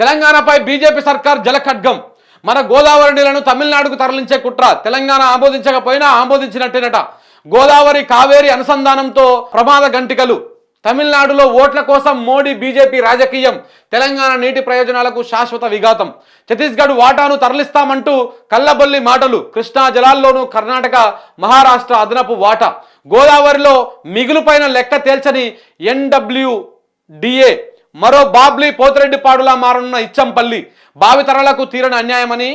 తెలంగాణపై బీజేపీ సర్కార్ జలఖడ్గం. మన గోదావరి నీళ్ళను తమిళనాడుకు తరలించే కుట్ర తెలంగాణ ఆమోదించకపోయినా ఆమోదించినట్టేనట. గోదావరి కావేరి అనుసంధానంతో ప్రమాద గంటికలు. తమిళనాడులో ఓట్ల కోసం మోడీ బీజేపీ రాజకీయం. తెలంగాణ నీటి ప్రయోజనాలకు శాశ్వత విఘాతం. ఛత్తీస్గఢ్ వాటాను తరలిస్తామంటూ కల్లబొల్లి మాటలు. కృష్ణా జలాల్లోనూ కర్ణాటక మహారాష్ట్ర అదనపు వాటా. గోదావరిలో మిగులుపైన లెక్క తేల్చని ఎన్డబ్ల్యూ డిఏ మరో బాబ్లీ పోతిరెడ్డిపాడులా మారనున్న ఇచ్చంపల్లి భావితరాలకు తీరని అన్యాయమని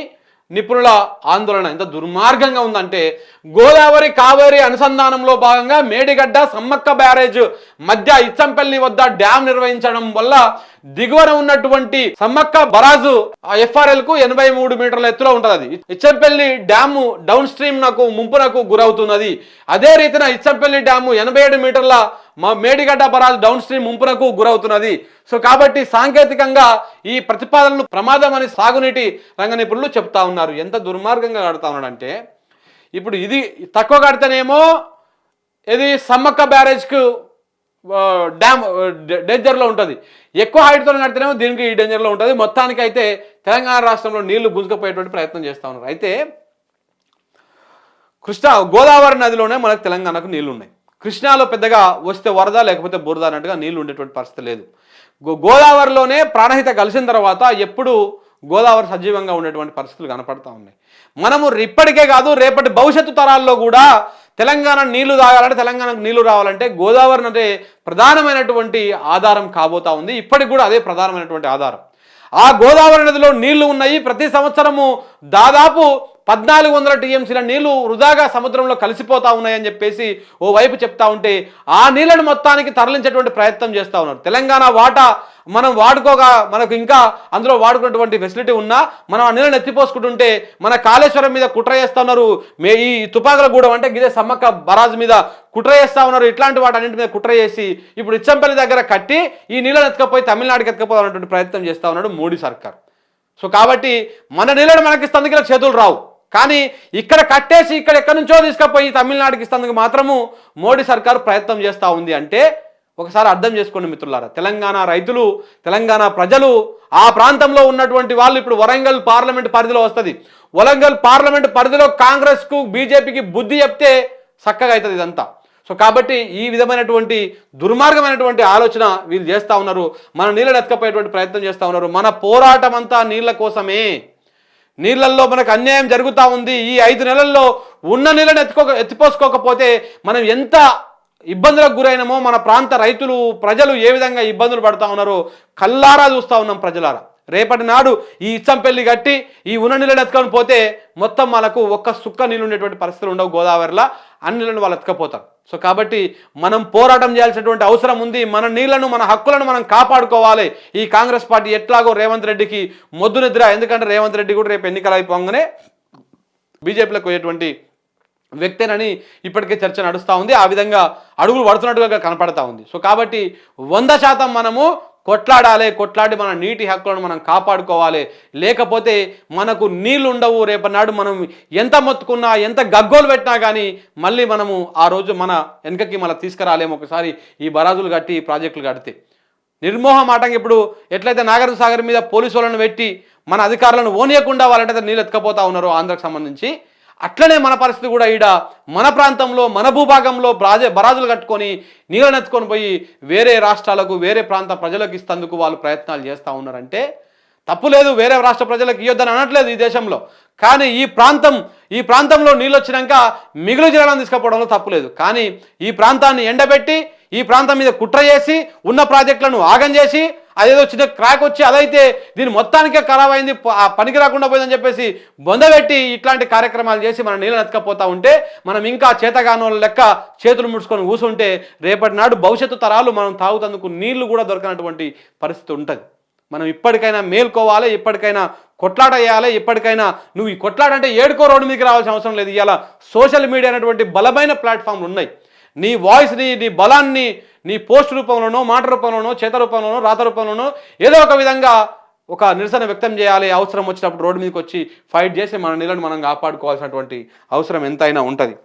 నిపుణుల ఆందోళన. ఎంత దుర్మార్గంగా ఉందంటే గోదావరి కావేరి అనుసంధానంలో భాగంగా మేడిగడ్డ సమ్మక్క బ్యారేజ్ మధ్య ఇచ్చంపల్లి వద్ద డ్యామ్ నిర్వహించడం వల్ల దిగువన ఉన్నటువంటి సమ్మక్క బరాజు ఎఫ్ఆర్ఎల్కు ఎనభై మూడు మీటర్ల ఎత్తులో ఉంటుంది. అది ఇచ్చంపల్లి డ్యాము డౌన్ స్ట్రీమ్ నాకు ముంపునకు గురవుతున్నది. అదే రీతిన ఇచ్చంపల్లి డ్యాము ఎనభై ఏడు మీటర్ల మా మేడిగడ్డ బరాజ్ డౌన్ స్ట్రీమ్ ముంపునకు గురవుతున్నది. సో కాబట్టి సాంకేతికంగా ఈ ప్రతిపాదనలు ప్రమాదం అని సాగునీటి రంగ నిపుణులు చెప్తా ఉన్నారు. ఎంత దుర్మార్గంగా కడతా ఉన్నాడంటే ఇప్పుడు ఇది తక్కువ కడితేనేమో ఇది సమ్మక్క బ్యారేజ్కు డ్యామ్ డే- డేంజర్లో ఉంటుంది. ఎక్కువ హైట్తో కడితేనేమో దీనికి ఈ డేంజర్లో ఉంటుంది. మొత్తానికి అయితే తెలంగాణ రాష్ట్రంలో నీళ్ళు గుంజుకుపోయేటువంటి ప్రయత్నం చేస్తూ ఉన్నారు. అయితే కృష్ణా గోదావరి నదిలోనే మనకు తెలంగాణకు నీళ్ళు ఉన్నాయి కృష్ణాలో పెద్దగా వస్తే వరద లేకపోతే బురద అన్నట్టుగా నీళ్ళు ఉండేటువంటి పరిస్థితి లేదు. గో- గోదావరిలోనే ప్రాణహిత కలిసిన తర్వాత ఎప్పుడు గోదావరి సజీవంగా ఉండేటువంటి పరిస్థితులు కనపడతా ఉన్నాయి. మనము ఇప్పటికే కాదు రేపటి భవిష్యత్తు తరాల్లో కూడా తెలంగాణ నీళ్ళు తాగాలంటే తెలంగాణకు నీళ్ళు రావాలంటే గోదావరి నదే ప్రధానమైనటువంటి ఆధారం కాబోతా ఉంది. ఇప్పటికి కూడా అదే ప్రధానమైనటువంటి ఆధారం. ఆ గోదావరి నదిలో నీళ్ళు ఉన్నాయి. ప్రతి సంవత్సరము దాదాపు పద్నాలుగు వందల టీఎంసీల నీళ్ళు వృధాగా సముద్రంలో కలిసిపోతా ఉన్నాయని చెప్పేసి ఓ వైపు చెప్తా ఉంటే ఆ నీళ్ళను మొత్తానికి తరలించేటువంటి ప్రయత్నం చేస్తూ ఉన్నారు. తెలంగాణ వాటా మనం వాడుకోగా మనకు ఇంకా అందులో వాడుకున్నటువంటి ఫెసిలిటీ ఉన్నా మనం ఆ నీళ్ళని ఎత్తిపోసుకుంటుంటే మన కాళేశ్వరం మీద కుట్ర చేస్తా ఉన్నారు. మే ఈ తుపాకుల గూడెం అంటే గిదే సమ్మక్క బరాజ్ మీద కుట్ర చేస్తా ఉన్నారు. ఇట్లాంటి వాటి అన్నింటి మీద కుట్ర చేసి ఇప్పుడు ఇచ్చంపల్లి దగ్గర కట్టి ఈ నీళ్ళని ఎత్తుకపోయి తమిళనాడుకి ఎత్తుకపోవాలన్నటువంటి ప్రయత్నం చేస్తా ఉన్నాడు మోడీ సర్కార్. సో కాబట్టి మన నీళ్ళని మనకి స్థందికి చేతులు రావు. కానీ ఇక్కడ కట్టేసి ఇక్కడ ఎక్కడి నుంచో తీసుకుపోయి తమిళనాడుకి ఇస్తందుకు మాత్రము మోడీ సర్కారు ప్రయత్నం చేస్తూ ఉంది అంటే ఒకసారి అర్థం చేసుకోండి మిత్రులారా. తెలంగాణ రైతులు తెలంగాణ ప్రజలు ఆ ప్రాంతంలో ఉన్నటువంటి వాళ్ళు ఇప్పుడు వరంగల్ పార్లమెంట్ పరిధిలో వస్తుంది. వరంగల్ పార్లమెంట్ పరిధిలో కాంగ్రెస్కు బీజేపీకి బుద్ధి చెప్తే చక్కగా అవుతుంది ఇదంతా. సో కాబట్టి ఈ విధమైనటువంటి దుర్మార్గమైనటువంటి ఆలోచన వీళ్ళు చేస్తూ ఉన్నారు. మన నీళ్ళని ఎత్తుకపోయేటువంటి ప్రయత్నం చేస్తూ ఉన్నారు. మన పోరాటం అంతా నీళ్ళ కోసమే. నీళ్ళల్లో మనకు అన్యాయం జరుగుతూ ఉంది. ఈ ఐదు నెలల్లో ఉన్న నీళ్ళని ఎత్తుకో ఎత్తిపోసుకోకపోతే మనం ఎంత ఇబ్బందులకు గురైనమో మన ప్రాంత రైతులు ప్రజలు ఏ విధంగా ఇబ్బందులు పడుతూ ఉన్నారో కల్లారా చూస్తూ ఉన్నాం ప్రజలారా. రేపటి నాడు ఈ ఇచ్చంపల్లి కట్టి ఈ ఉన్న నీళ్ళని ఎత్తుకొని పోతే మొత్తం మనకు ఒక్క సుక్క నీళ్ళు ఉండేటువంటి పరిస్థితులు ఉండవు గోదావరిలో. అన్ని నీళ్ళని వాళ్ళు ఎత్తుకపోతారు. సో కాబట్టి మనం పోరాటం చేయాల్సినటువంటి అవసరం ఉంది. మన నీళ్ళను మన హక్కులను మనం కాపాడుకోవాలి. ఈ కాంగ్రెస్ పార్టీ ఎట్లాగో రేవంత్ రెడ్డికి మొద్దు నిద్ర. ఎందుకంటే రేవంత్ రెడ్డి కూడా రేపు ఎన్నికలు అయిపోగానే బీజేపీలకు పోయేటువంటి వ్యక్తేనని ఇప్పటికే చర్చ నడుస్తూ ఉంది. ఆ విధంగా అడుగులు పడుతున్నట్టుగా కనపడతా ఉంది. సో కాబట్టి వంద శాతం మనము కొట్లాడాలి కొట్లాడి మన నీటి హక్కులను మనం కాపాడుకోవాలి. లేకపోతే మనకు నీళ్ళు ఉండవు. రేపనాడు మనం ఎంత మొత్తుకున్నా ఎంత గగ్గోలు పెట్టినా కానీ మళ్ళీ మనము ఆ రోజు మన వెనకకి మళ్ళీ తీసుకురాలేము. ఒకసారి ఈ బరాజులు కట్టి ప్రాజెక్టులు కడితే. నిర్మోహమాటంగా ఇప్పుడు ఎట్లయితే నాగార్జున సాగర్ మీద పోలీసు వాళ్ళను పెట్టి మన అధికారులను ఓనియకుండా వాళ్ళంటే నీళ్ళు ఎత్తుకపోతా ఉన్నారో ఆంధ్రకు సంబంధించి అట్లనే మన పరిస్థితి కూడా ఈడ మన ప్రాంతంలో మన భూభాగంలో బ్రాజ బరాజులు కట్టుకొని నీళ్ళనెత్తుకొని పోయి వేరే రాష్ట్రాలకు వేరే ప్రాంత ప్రజలకు ఇస్తందుకు వాళ్ళు ప్రయత్నాలు చేస్తూ ఉన్నారంటే తప్పు లేదు వేరే రాష్ట్ర ప్రజలకు ఇవ్వద్దని అనట్లేదు ఈ దేశంలో. కానీ ఈ ప్రాంతం ఈ ప్రాంతంలో నీళ్ళు వచ్చినాక మిగులు జిల్లాలను తీసుకుపోవడంలో తప్పు లేదు. కానీ ఈ ప్రాంతాన్ని ఎండబెట్టి ఈ ప్రాంతం మీద కుట్ర చేసి ఉన్న ప్రాజెక్టులను ఆగం చేసి అదేదో చిన్న క్రాక్ వచ్చి అదైతే దీని మొత్తానికే ఖరాబ్ అయింది ప- ఆ పనికి రాకుండా పోయిందని చెప్పేసి బొందబెట్టి ఇట్లాంటి కార్యక్రమాలు చేసి మన నీళ్ళని ఎత్తుకపోతా ఉంటే మనం ఇంకా చేతగానోళ్ళ లెక్క చేతులు ముడుచుకొని కూసుంటే రేపటి నాడు భవిష్యత్తు తరాలు మనం తాగుతందుకు నీళ్ళు కూడా దొరకనటువంటి పరిస్థితి ఉంటుంది. మనం ఇప్పటికైనా మేల్కోవాలి ఇప్పటికైనా కొట్లాట వేయాలి ఇప్పటికైనా నువ్వు ఈ కొట్లాట అంటే ఏడుకో రోడ్డు మీదకి రావాల్సిన అవసరం లేదు. ఇవాళ సోషల్ మీడియా అనేటువంటి బలమైన ప్లాట్ఫామ్లు ఉన్నాయి. నీ వాయిస్ని నీ బలాన్ని నీ పోస్ట్ రూపంలోనో మాట రూపంలోనో చేత రూపంలోనో రాత రూపంలోనో ఏదో ఒక విధంగా ఒక నిరసన వ్యక్తం చేయాలి. అవసరం వచ్చినప్పుడు రోడ్డు మీదకి వచ్చి ఫైట్ చేసి మన నీళ్ళని మనం కాపాడుకోవాల్సినటువంటి అవసరం ఎంతైనా ఉంటుంది.